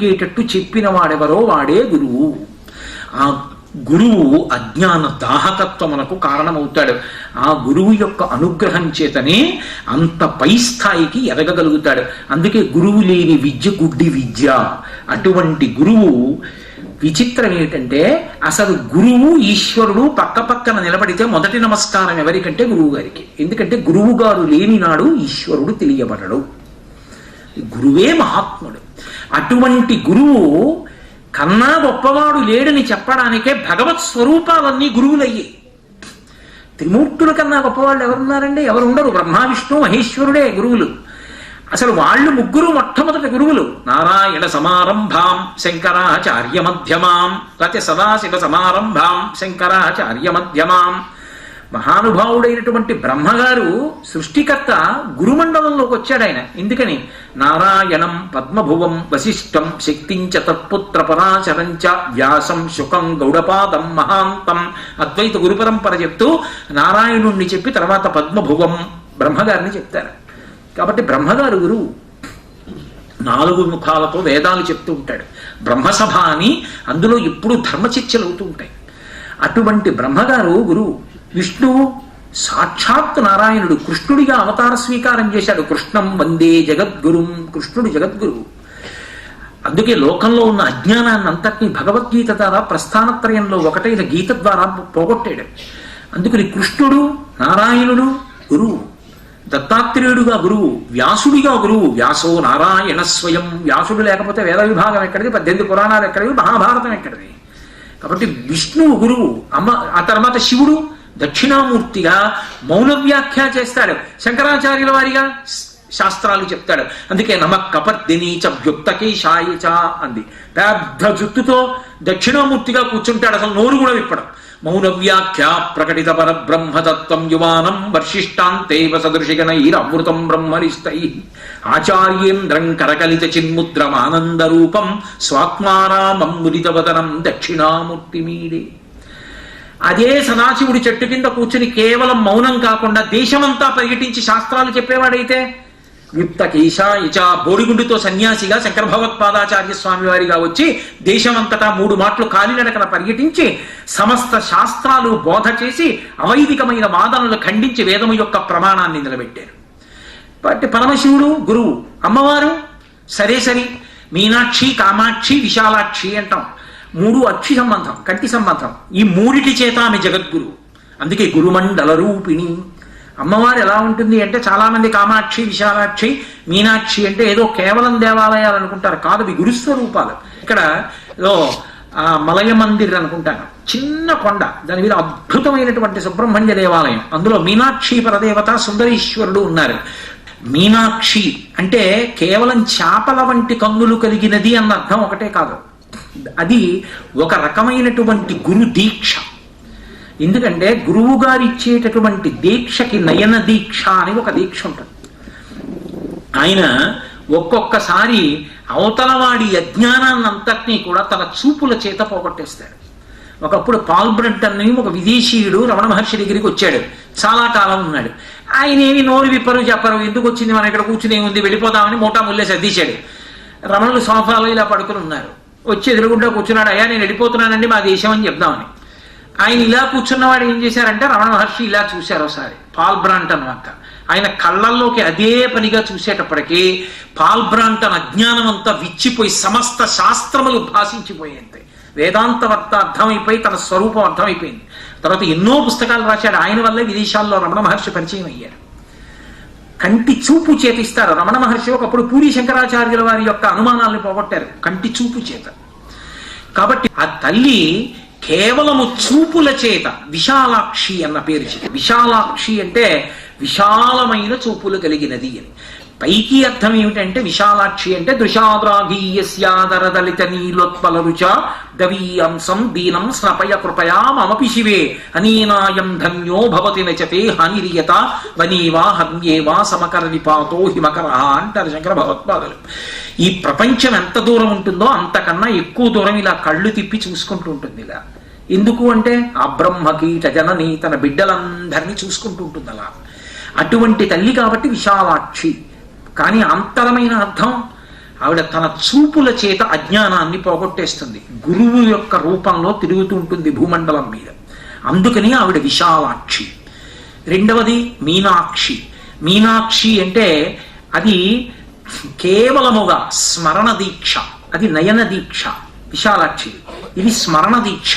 జరిగేటట్టు చెప్పిన వాడెవరో వాడే గురువు. ఆ గురువు అజ్ఞాన దాహకత్వమునకు కారణమవుతాడు. ఆ గురువు యొక్క అనుగ్రహం చేతనే అంత పై స్థాయికి ఎదగగలుగుతాడు. అందుకే గురువు లేని విద్య గుడ్డి విద్య. అటువంటి గురువు విచిత్రం ఏమిటంటే అసలు గురువు ఈశ్వరుడు పక్క పక్కన నిలబడితే మొదటి నమస్కారం ఎవరికంటే గురువు గారికి. ఎందుకంటే గురువు గారు లేని నాడు ఈశ్వరుడు తెలియబడడు. గురువే మహాత్ముడు. అటువంటి గురువు కన్నా గొప్పవాడు లేడని చెప్పడానికే భగవత్ స్వరూపాలన్నీ గురువులయ్యాయి త్రిమూర్తుల కన్నా గొప్పవాళ్ళు ఎవరున్నారండి? ఎవరు ఉండరు బ్రహ్మ విష్ణు మహేశ్వరుడే గురువులు. అసలు వాళ్ళు ముగ్గురు మొట్టమొదటి గురువులు. నారాయణ సమారంభాం శంకరాచార్య మధ్యమాం లేకపోతే సదాశివ సమారంభాం శంకరాచార్య మధ్యమాం. మహానుభావుడైనటువంటి బ్రహ్మగారు సృష్టికర్త గురుమండలంలోకి వచ్చాడు ఆయన. ఎందుకని? నారాయణం పద్మభువం వశిష్టం శక్తించ తత్పుత్ర పరాశరంచ వ్యాసం శుకం గౌడపాదం మహాంతం అద్వైత గురుపరంపర చెప్తూ నారాయణుణ్ణి చెప్పి తర్వాత పద్మభువం బ్రహ్మగారిని చెప్తారు. కాబట్టి బ్రహ్మగారు గురువు నాలుగు ముఖాలతో వేదాలు చెప్తూ ఉంటాడు. బ్రహ్మసభ అని అందులో ఎప్పుడూ ధర్మచర్చలు అవుతూ ఉంటాయి. అటువంటి బ్రహ్మగారు గురువు విష్ణువు సాక్షాత్ నారాయణుడు కృష్ణుడిగా అవతార స్వీకారం చేశాడు. కృష్ణం వందే జగద్గురుం కృష్ణుడు జగద్గురువు. అందుకే లోకంలో ఉన్న అజ్ఞానాన్ని అంతటినీ భగవద్గీత ద్వారా ప్రస్థానత్రయంలో ఒకటైన గీత ద్వారా పోగొట్టాడు. అందుకని కృష్ణుడు నారాయణుడు గురువు. దత్తాత్రేయుడుగా గురువు వ్యాసుడిగా గురువు. వ్యాసో నారాయణ స్వయం. వ్యాసుడు లేకపోతే వేద విభాగం ఎక్కడిది? పద్దెనిమిది పురాణాలు ఎక్కడివి? మహాభారతం ఎక్కడిది? కాబట్టి విష్ణువు గురువు. అమ్మ ఆ తర్వాత శివుడు దక్షిణామూర్తిగా మౌన వ్యాఖ్య చేస్తాడు. శంకరాచార్యుల వారిగా శాస్త్రాలు చెప్తాడు. అందుకే నమ కపర్దినీచ వ్యుక్తకేశాయచ అంది. పెద్ద జుత్తుతో దక్షిణామూర్తిగా కూర్చుంటాడు. అసలు నోరు కూడా విప్పడం. మౌన వ్యాఖ్య ప్రకటిత పర బ్రహ్మతత్వం యువానం వర్షిష్టాంతేవ సదృశిగణైరమృతం బ్రహ్మరిష్టై ఆచార్యేంద్రం కరకలిత చిన్ముద్రమానందరూపం స్వాత్మారామం ముదితవదనం దక్షిణామూర్తి మీడే అదే సదాశివుడి చెట్టు కింద కూర్చుని కేవలం మౌనం కాకుండా దేశమంతా పర్యటించి శాస్త్రాలు చెప్పేవాడైతే యుక్త కేశాయిచ బోడిగుండుతో సన్యాసిగా శంకర భగవత్పాదాచార్య స్వామి వారిగా వచ్చి దేశమంతటా మూడు మాటలు కాలినడకన పర్యటించి సమస్త శాస్త్రాలు బోధ చేసి అవైదికమైన వాదనలు ఖండించి వేదము యొక్క ప్రమాణాన్ని నిలబెట్టారు. కాబట్టి పరమశివుడు గురువు అమ్మవారు సరే సరి మీనాక్షి కామాక్షి విశాలాక్షి అంటాం. మూడు అక్షి సంబంధం కంటి సంబంధం ఈ మూడిటి చేత ఆమె జగద్గురు. అందుకే గురుమండల రూపిణి అమ్మవారు ఎలా ఉంటుంది అంటే చాలామంది కామాక్షి విశాలాక్షి మీనాక్షి అంటే ఏదో కేవలం దేవాలయాలు అనుకుంటారు కాదు అవి గురుస్వరూపాలు. ఇక్కడ ఏదో ఆ మలయ మందిర్ అనుకుంటాను. చిన్న కొండ దాని మీద అద్భుతమైనటువంటి సుబ్రహ్మణ్య దేవాలయం. అందులో మీనాక్షి పరదేవత సుందరీశ్వరుడు ఉన్నారు. మీనాక్షి అంటే కేవలం చేపల వంటి కన్నులు కలిగినది అన్న అర్థం ఒకటే కాదు. అది ఒక రకమైనటువంటి గురు దీక్ష. ఎందుకంటే గురువు గారు ఇచ్చేటటువంటి దీక్షకి నయన దీక్ష అని ఒక దీక్ష ఉంటుంది. ఆయన ఒక్కొక్కసారి అవతలవాడి అజ్ఞానాన్నంతటినీ కూడా తన చూపుల చేత పోగొట్టేస్తాడు. ఒకప్పుడు పాల్బ్రంట్ అని ఒక విదేశీయుడు రమణ మహర్షి దగ్గరికి వచ్చాడు. చాలా కాలం ఉన్నాడు. ఆయన ఏమి నోరు విప్పరు చెప్పరు ఎందుకు వచ్చింది మనం ఇక్కడ కూర్చునే ఉంది వెళ్ళిపోదామని మోటా ముల్లే సర్దీశాడు రమణులు సోఫాలో ఇలా పడుకుని ఉన్నారు. వచ్చి ఎదురుగుండా కూర్చున్నాడు అయ్యా నేను వెళ్ళిపోతున్నానండి మా దేశం అని చెప్దామని. ఆయన ఇలా కూర్చున్నవాడు ఏం చేశారంటే రమణ మహర్షి ఇలా చూశారు ఒకసారి. పాల్బ్రాంట్ అనమాట ఆయన కళ్ళల్లోకి అదే పనిగా చూసేటప్పటికీ పాల్బ్రాంట్ అన్న అజ్ఞానం అంతా విచ్చిపోయి సమస్త శాస్త్రములు భాషించిపోయింది. వేదాంతవర్త అర్థమైపోయి తన స్వరూపం అర్థమైపోయింది. తర్వాత ఎన్నో పుస్తకాలు రాశాడు. ఆయన వల్లే విదేశాల్లో రమణ మహర్షి పరిచయం అయ్యారు. కంటి చూపు చేతిస్తారు రమణ మహర్షి ఒకప్పుడు పూరి శంకరాచార్యుల వారి యొక్క అనుమానాలను పోగొట్టారు. కంటి చూపు చేత. కాబట్టి ఆ తల్లి కేవలము చూపుల చేత విశాలాక్షి అన్న పేరు విశాలాక్షి అంటే విశాలమైన చూపులు కలిగినది అని. పైకి అర్థం ఏమిటంటే విశాలాక్షి అంటే దృశాద్రాఘీయస్యాదరదలిత నీలోత్పల రుచ అంశం దీనం స్నపయ కృపయా మమపి శివే హనీనాయం ధన్యో భవతి నచతే హనిరియత వనీవా హన్యేవా సమకర నిపాతో హిమకర అంటారు శంకర భగవత్పాదులు. ఈ ప్రపంచం ఎంత దూరం ఉంటుందో అంతకన్నా ఎక్కువ దూరం ఇలా కళ్ళు తిప్పి చూసుకుంటూ ఉంటుంది ఇలా. ఎందుకు అంటే ఆ బ్రహ్మకీట జనని తన బిడ్డలందరినీ చూసుకుంటూ ఉంటుంది అలా అటువంటి తల్లి కాబట్టి విశాలాక్షి. కానీ అంతరమైన అర్థం ఆవిడ తన చూపుల చేత అజ్ఞానాన్ని పోగొట్టేస్తుంది. గురువు యొక్క రూపంలో తిరుగుతూ ఉంటుంది భూమండలం మీద. అందుకని ఆవిడ విశాలాక్షి. రెండవది మీనాక్షి. మీనాక్షి అంటే అది కేవలముగా స్మరణ దీక్ష. అది నయన దీక్ష. విశాలాక్షి. ఇది స్మరణ దీక్ష.